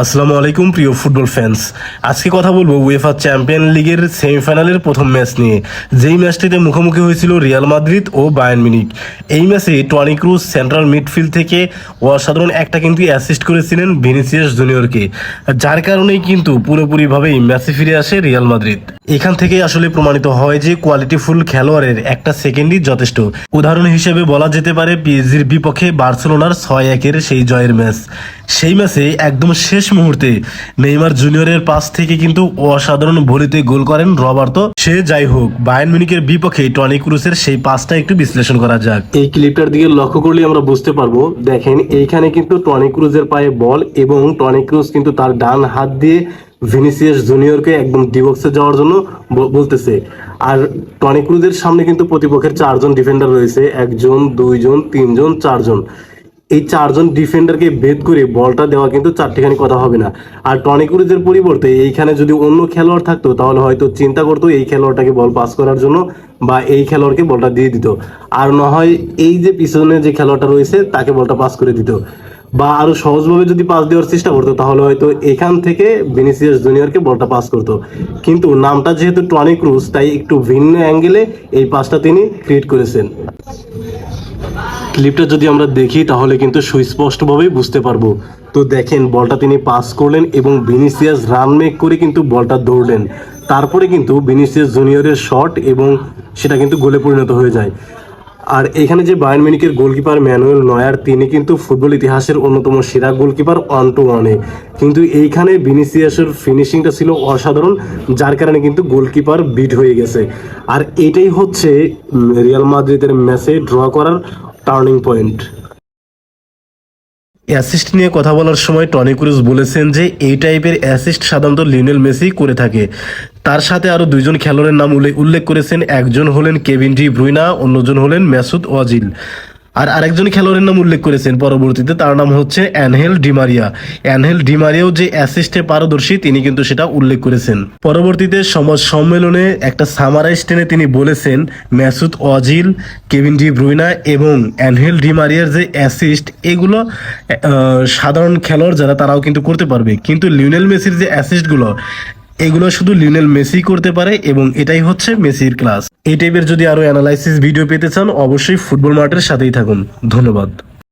আসসালামু আলাইকুম, প্রিয় ফুটবল ফ্যান্স আজকে কথা বলব উয়েফা চ্যাম্পিয়ন লিগের সেমিফাইনালের প্রথম ম্যাচ নিয়ে। যেই ম্যাচটিতে মুখোমুখি হয়েছিল রিয়াল মাদ্রিদ ও বায়ার্ন মিনিক এই ম্যাচে টনি ক্রুজ সেন্ট্রাল মিডফিল্ড থেকে অসাধারণ একটা কিন্তু অ্যাসিস্ট করেছিলেন ভিনিসিয়াস জুনিয়রকে যার কারণেই কিন্তু পুরোপুরিভাবেই ম্যাচে ফিরে আসে রিয়াল মাদ্রিদ এখান থেকে আসলে প্রমাণিত হয় যে কোয়ালিটিফুল খেলোয়াড়ের একটা সেকেন্ডই যথেষ্ট। উদাহরণ হিসেবে বলা যেতে পারে পিএসজির বিপক্ষে বার্সেলোনার ছয় একের সেই জয়ের ম্যাচ সেই ম্যাচে একদম শেষ মুহূর্তে নেইমার জুনিয়রের পাস থেকে কিন্তু অসাধারণ ভলিতে গোল করেন রবার্তো। সে যাই হোক, বায়ার্ন মিউনিকের বিপক্ষে টনি ক্রুসের সেই পাসটা একটু বিশ্লেষণ করা যাক। এই ক্লিপটার দিকে লক্ষ্য করলে আমরা বুঝতে পারব, দেখেন এইখানে কিন্তু টনি ক্রুজের পায়ে বল এবং টনি ক্রুজ কিন্তু তার ডান হাত দিয়ে ভিনিসিয়াস জুনিয়রকে একদম ডিবক্সে যাওয়ার জন্য বলতেছে। আর টনি ক্রুজের সামনে কিন্তু প্রতিপক্ষের চারজন ডিফেন্ডার রয়েছে, একজন, দুইজন, তিনজন, চারজন। এই চারজন ডিফেন্ডারকে ভেদ করে বলটা দেওয়া কিন্তু চারটিখানি কথা হবে না। আর টনি ক্রুজের পরিবর্তে এইখানে যদি অন্য খেলোয়াড় থাকতো, তাহলে হয়তো চিন্তা করতো এই খেলোয়াড়টাকে বল পাস করার জন্য বা এই খেলোয়াড়কে বলটা দিয়ে দিত। আর না হয় এই যে পিছনে যে খেলোয়াড়টা রয়েছে, তাকে বলটা পাস করে দিত। বা আরও সহজভাবে যদি পাস দেওয়ার চেষ্টা করতো, তাহলে হয়তো এখান থেকে ভিনিসিয়াস জুনিয়রকে বলটা পাস করতো। কিন্তু নামটা যেহেতু টনি ক্রুজ তাই একটু ভিন্ন অ্যাঙ্গেলে এই পাসটা তিনি ক্রিয়েট করেছেন। ক্লিপটা যদি আমরা দেখি, তাহলে কিন্তু সুস্পষ্টভাবেই বুঝতে পারব। তো দেখেন, বলটা তিনি পাস করলেন এবং ভিনিসিয়াস রান মেক করে কিন্তু বলটা দৌড়লেন। তারপরে কিন্তু ভিনিসিয়াস জুনিয়রের শট এবং সেটা কিন্তু গোলে পরিণত হয়ে যায়। আর এখানে যে বায়ান মিউনিকের গোলকিপার ম্যানুয়েল নয়ার, তিনি কিন্তু ফুটবল ইতিহাসের অন্যতম সেরা গোলকিপার ওয়ান টু ওয়ানে। কিন্তু এইখানে বিনিসিয়াসের ফিনিশিংটা ছিল অসাধারণ, যার কারণে কিন্তু গোলকিপার বিট হয়ে গেছে। আর এটাই হচ্ছে রিয়াল মাদ্রিদের ম্যাচে ড্র করার টার্নিং পয়েন্ট। অ্যাসিস্ট নিয়ে কথা বলার সময় টনি ক্রুজ বলেছেন যে, এই টাইপের অ্যাসিস্ট সাধারণত লিনেল মেসি করে থাকে। তার সাথে আরও দুইজন খেলোয়াড়ের নাম উল্লেখ উল্লেখ করেছেন। একজন হলেন কেভিন ডি ব্রুইনা, অন্যজন হলেন মেসুদ ওয়াজিল। আর আরেকজন খেলোয়াড়ের নাম উল্লেখ করেছেন পরবর্তীতে, তার নাম হচ্ছে অ্যানহেল ডিমারিয়া। অ্যানহেল ডিমারিয়াও যে অ্যাসিস্টে পারদর্শী, তিনি কিন্তু সেটা উল্লেখ করেছেন। পরবর্তীতে সমাজ সম্মেলনে একটা সামারাইজ টেনে তিনি বলেছেন, Mesut Ozil Kevin De Bruyne এবং অ্যানহেল ডিমারিয়ার যে অ্যাসিস্ট এগুলো সাধারণ খেলোয়াড় যারা, তারাও কিন্তু করতে পারবে। কিন্তু লিওনেল মেসির যে অ্যাসিস্টগুলো এগুলো শুধু লিওনেল মেসি করতে পারে এবং এটাই হচ্ছে মেসির ক্লাস এই টাইপের যদি আরও অ্যানালাইসিস ভিডিও পেতে চান অবশ্যই ফুটবল মার্টের সাথেই থাকুন। ধন্যবাদ।